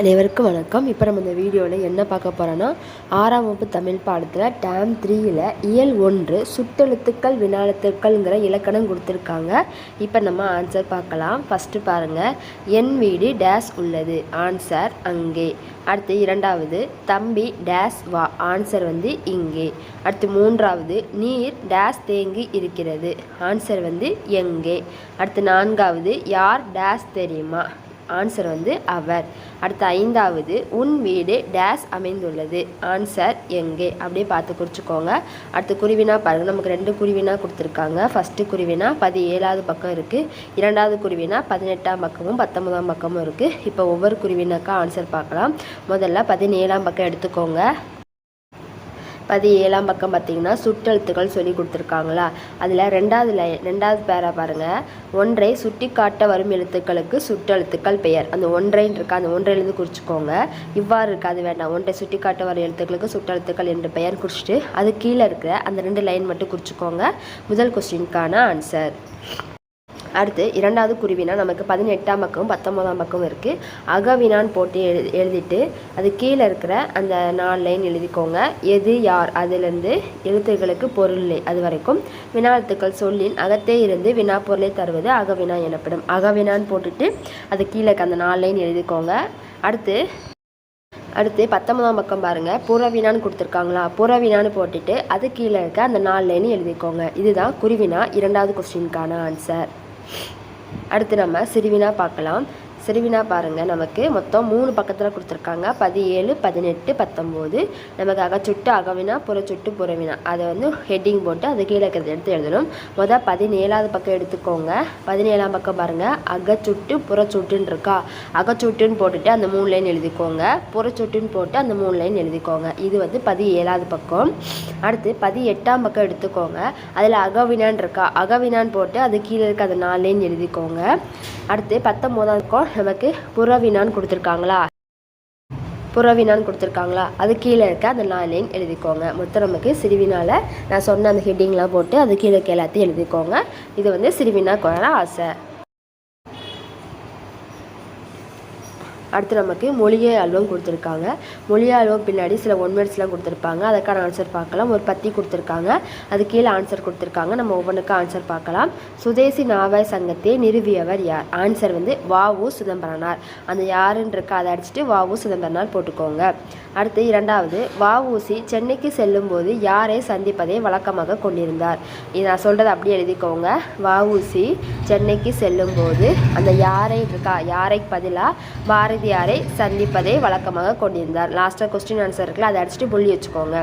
அனைவருக்கும் வணக்கம். இப்போ நம்ம இந்த வீடியோவில் என்ன பார்க்க போகிறோன்னா ஆறாம் வகுப்பு தமிழ் பாடத்தில் டேம் த்ரீயில் இயல் ஒன்று சுட்டெழுத்துக்கள் வினாழுத்துக்கள்ங்கிற இலக்கணம் கொடுத்துருக்காங்க. இப்போ நம்ம ஆன்சர் பார்க்கலாம். ஃபஸ்ட்டு பாருங்கள் என் வீடு டேஸ் உள்ளது. ஆன்சர் அங்கே. அடுத்து இரண்டாவது தம்பி டேஸ் வா. ஆன்சர் வந்து இங்கே. அடுத்து மூன்றாவது நீர் டேஸ் தேங்கி இருக்கிறது. ஆன்சர் வந்து எங்கே. அடுத்து நான்காவது யார் டேஸ் தெரியுமா? ஆன்சர் வந்து அவர். அடுத்த ஐந்தாவது உன் வீடு டேஸ் அமைந்துள்ளது. ஆன்சர் எங்கே? அப்படியே பார்த்து குறிச்சிக்கோங்க. அடுத்து குருவினா பாருங்கள் நமக்கு ரெண்டு குருவினா கொடுத்துருக்காங்க. ஃபஸ்ட்டு குருவினா பதி ஏழாவது பக்கம் இருக்குது இரண்டாவது குருவினா பதினெட்டாம் பக்கமும் பத்தொன்பதாம் பக்கமும் இருக்குது இப்போ ஒவ்வொரு குருவினாக்கா ஆன்சர் பார்க்கலாம். முதல்ல பதினேழாம் பக்கம் எடுத்துக்கோங்க. பதி ஏழாம் பக்கம் பார்த்தீங்கன்னா சுட்டெழுத்துக்கள் சொல்லி கொடுத்துருக்காங்களா? அதில் ரெண்டாவது லை ரெண்டாவது பேரா பாருங்கள் ஒன்றை சுட்டி காட்ட வரும் எழுத்துக்களுக்கு சுட்டெழுத்துக்கள் பெயர். அந்த ஒன்றைன்னு இருக்கா அந்த ஒன்றையிலேருந்து குறிச்சிக்கோங்க. இவ்வாறு இருக்காது வேண்டாம். ஒன்றை சுட்டி காட்ட வரும் எழுத்துக்களுக்கு சுட்டெழுத்துக்கள் என்று பெயர் குறிச்சிட்டு அது கீழே இருக்கிற அந்த ரெண்டு லைன் மட்டும் குறிச்சிக்கோங்க. முதல் கொஸ்டினுக்கான ஆன்சர் அடுத்து இரண்டாவது குருவினா நமக்கு பதினெட்டாம் பக்கம் பத்தொம்போதாம் பக்கம் இருக்குது அகவினான் போட்டு எழு எழுதிட்டு அது கீழே இருக்கிற அந்த நாலு லைன் எழுதிக்கோங்க. எது யார்? அதிலிருந்து எழுத்துக்களுக்கு பொருள் இல்லை. அது வரைக்கும் வினாழ்த்துக்கள் சொல்லின் அகத்தே இருந்து வினா பொருளை தருவது அகவினா எனப்படும். அகவினான்னு போட்டுட்டு அது கீழே இருக்க அந்த நாலு லைன் எழுதிக்கோங்க. அடுத்து அடுத்து பத்தொன்பதாம் பக்கம் பாருங்கள் புறவினான்னு கொடுத்துருக்காங்களா? புறவினான்னு போட்டுட்டு அது கீழே இருக்க அந்த நாலு லைன் எழுதிக்கோங்க. இதுதான் குருவினா இரண்டாவது கொஸ்டினுக்கான ஆன்சர் அடுத்து நம்ம சிறுவினா பார்க்கலாம். சிறுவினா பாருங்கள் நமக்கு மொத்தம் மூணு பக்கத்தில் கொடுத்துருக்காங்க. பதினேழு பதினெட்டு பத்தொம்போது. நமக்கு அகச்சுட்டு அகவினா புறச்சுட்டு புறவினா. அதை வந்து ஹெட்டிங் போட்டு அது கீழே இருக்கிறத எடுத்து எழுதணும். மொதல் பதினேழாவது பக்கம் எடுத்துக்கோங்க. பதினேழாம் பக்கம் பாருங்கள் அகச்சுட்டு புறச்சுட்டுன்னு இருக்கா? அகச்சுட்டுன்னு போட்டுட்டு அந்த மூணு லைன் எழுதிக்கோங்க. புறச்சுட்டுன்னு போட்டு அந்த மூணு லைன் எழுதிக்கோங்க. இது வந்து பதினேழாவது பக்கம். அடுத்து பதினெட்டாம் பக்கம் எடுத்துக்கோங்க. அதில் அகவினான் இருக்கா? அகவினான்னு போட்டு அது கீழே இருக்க அந்த நாலு லைன் எழுதிக்கோங்க. அடுத்து பத்தொம்போதாம் பக்கம் நமக்கு புறவினான்னு கொடுத்துருக்காங்களா? புறவினான்னு கொடுத்துருக்காங்களா? அது கீழே இருக்க அந்த நாலு லைன் எழுதிக்கோங்க. மொத்தம் நமக்கு சிறுவினால நான் சொன்ன அந்த ஹெட்டிங்லாம் போட்டு அது கீழே இருக்க எல்லாத்தையும் எழுதிக்கோங்க. இது வந்து சிறுவினா கோர ஆசை. அடுத்து நமக்கு மொழியை அல்வம் கொடுத்துருக்காங்க. மொழியை அல்வம் பின்னாடி சில ஒன் வேர்ட்ஸ்லாம் கொடுத்துருப்பாங்க. அதுக்கான ஆன்சர் பார்க்கலாம். ஒரு பத்தி கொடுத்துருக்காங்க. அது கீழே ஆன்சர் கொடுத்துருக்காங்க. நம்ம ஒவ்வொன்றுக்கும் ஆன்சர் பார்க்கலாம். சுதேசி நாவாய் சங்கத்தை நிறுவியவர் யார்? ஆன்சர் வந்து வாவு சிதம்பரனார். அந்த யாருன்றிருக்கா அதை அடிச்சுட்டு வாவு சிதம்பரனார் போட்டுக்கோங்க. அடுத்து இரண்டாவது வஉசி சென்னைக்கு செல்லும்போது யாரை சந்திப்பதை வழக்கமாக கொண்டிருந்தார்? இது நான் சொல்கிறத அப்படியே எழுதிக்கோங்க. வஉசி சென்னைக்கு செல்லும்போது அந்த யாரை இருக்கா? யாரை பதிலாக பாரதியாரை சந்திப்பதை வழக்கமாக கொண்டிருந்தார். லாஸ்ட்டாக கொஸ்டின் ஆன்சர் இருக்குல்ல அதை அடிச்சுட்டு புள்ளி வச்சுக்கோங்க.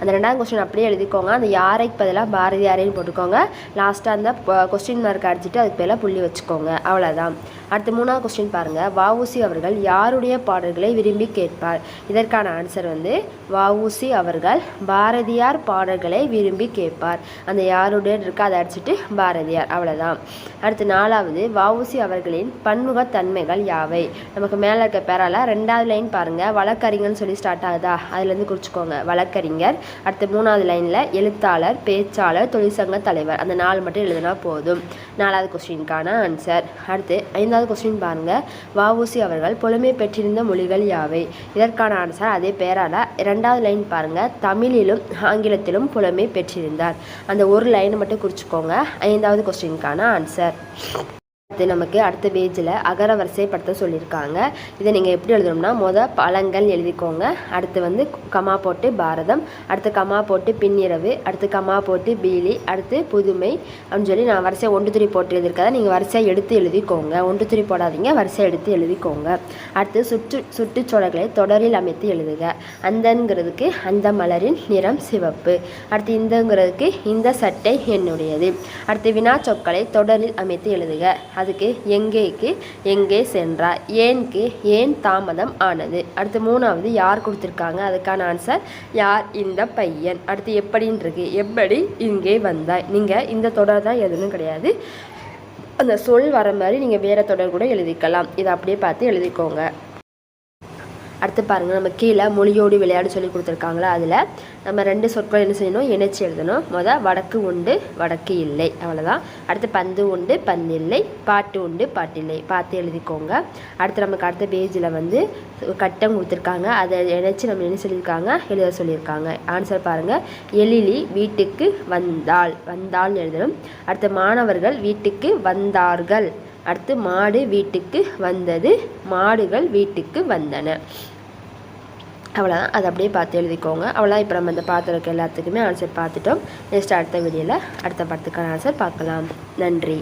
அந்த ரெண்டாவது கொஸ்டின் அப்படியே எழுதிக்கோங்க. அந்த யாரைக்கு பதிலாக பாரதியாரைன்னு போட்டுக்கோங்க. லாஸ்ட்டாக அந்த கொஸ்டின் மார்க் அடிச்சுட்டு அதுக்கு பதிலாக புள்ளி வச்சுக்கோங்க. அவ்வளோதான் அடுத்து மூணாவது கொஸ்டின் பாருங்கள் வஉசி அவர்கள் யாருடைய பாடல்களை விரும்பி கேட்பார்? இதற்கான ஆன்சர் வந்து வஉசி அவர்கள் பாரதியார் பாடல்களை விரும்பி கேட்பார். அந்த யாருடைய இருக்கா அதை அடிச்சுட்டு பாரதியார். அவ்வளோதான் அடுத்து நாலாவது வஉசி அவர்களின் பன்முகத்தன்மைகள் யாவை? நமக்கு மேலே இருக்க பேரால ரெண்டாவது லைன் பாருங்கள் வழக்கறிஞர்னு சொல்லி ஸ்டார்ட் ஆகுதா? அதுலேருந்து குறிச்சிக்கோங்க. வழக்கறிஞர். அடுத்து மூணாவது லைனில் எழுத்தாளர் பேச்சாளர் தொழிற்சங்க தலைவர். அந்த நாலு மட்டும் எழுதினா போதும். நாலாவது கொஸ்டினுக்கான ஆன்சர் அடுத்து ஐந்தாவது கொஸ்டின் பாருங்கள் வஉசி அவர்கள் புலமை பெற்றிருந்த மொழிகள் யாவை? இதற்கான ஆன்சர் அதே பேரால் ரெண்டாவது லைன் பாருங்கள் தமிழிலும் ஆங்கிலத்திலும் புலமை பெற்றிருந்தார். அந்த ஒரு லைனை மட்டும் குறிச்சிக்கோங்க. ஐந்தாவது கொஸ்டினுக்கான ஆன்சர் அடுத்து நமக்கு அடுத்த பேஜில் அகர வரிசைப்படுத்த சொல்லியிருக்காங்க. இதை நீங்கள் எப்படி எழுதணும்னா மொதல் பழங்கள் எழுதிக்கோங்க. அடுத்து வந்து கமா போட்டு பாரதம் அடுத்து கமா போட்டு பின்னிரவு அடுத்து கமா போட்டு பீலி அடுத்து புதுமை அப்படின்னு சொல்லி நான் வரிசை ஒன்று துணி போட்டு எழுதியிருக்கதை நீங்கள் வரிசையாக எடுத்து எழுதிக்கோங்க. ஒன்று துணி போடாதீங்க வரிசையாக எடுத்து எழுதிக்கோங்க. அடுத்து சுற்று சுற்றுச்சூழல்களை தொடரில் அமைத்து எழுதுக. அந்தங்கிறதுக்கு அந்த மலரின் நிறம் சிவப்பு. அடுத்து இந்தங்கிறதுக்கு இந்த சட்டை என்னுடையது. அடுத்து வினாச்சொற்களை தொடரில் அமைத்து எழுதுக. அதுக்கு எங்கேக்கு எங்கே சென்றார் ஏன்க்கு ஏன் தாமதம் ஆனது? அடுத்து மூணாவது யார் கொடுத்துருக்காங்க? அதுக்கான ஆன்சர் யார்? இந்த பையன். அடுத்து எப்படின்னு இருக்கு. எப்படி இங்கே வந்தாய்? நீங்கள் இந்த தொடர் தான் எதுவும் கிடையாது. அந்த சொல் வர மாதிரி நீங்கள் வேறு தொடர் கூட எழுதிக்கலாம். இதை அப்படியே பார்த்து எழுதிக்கோங்க. அடுத்து பாருங்கள் நம்ம கீழே மொழியோடு விளையாடு சொல்லி கொடுத்துருக்காங்களா அதில். நம்ம ரெண்டு சொற்கள் என்ன செய்யணும்? இணைச்சி எழுதணும். மொதல் வடக்கு உண்டு வடக்கு இல்லை. அவ்வளோதான் அடுத்து பந்து உண்டு பந்து இல்லை. பாட்டு உண்டு பாட்டில்லை பார்த்து எழுதிக்கோங்க. அடுத்து நமக்கு அடுத்த பேஜில் வந்து கட்டம் கொடுத்துருக்காங்க. அதை இணைச்சி நம்ம என்ன சொல்லியிருக்காங்க? எழுத சொல்லியிருக்காங்க. ஆன்சர் பாருங்கள் எழிலி வீட்டுக்கு வந்தாள். வந்தாள்னு எழுதணும். அடுத்து மாணவர்கள் வீட்டுக்கு வந்தார்கள். அடுத்து மாடு வீட்டுக்கு வந்தது. மாடுகள் வீட்டுக்கு வந்தன. அவ்வளோதான் அதை அப்படியே பார்த்து எழுதிக்கோங்க. அவ்வளோதான் இப்போ நம்ம இந்த பாத்திரக்கு எல்லாத்துக்குமே ஆன்சர் பார்த்துட்டோம். நெக்ஸ்ட் அடுத்த வீடியோவில் அடுத்த படத்துக்கான ஆன்சர் பார்க்கலாம். நன்றி.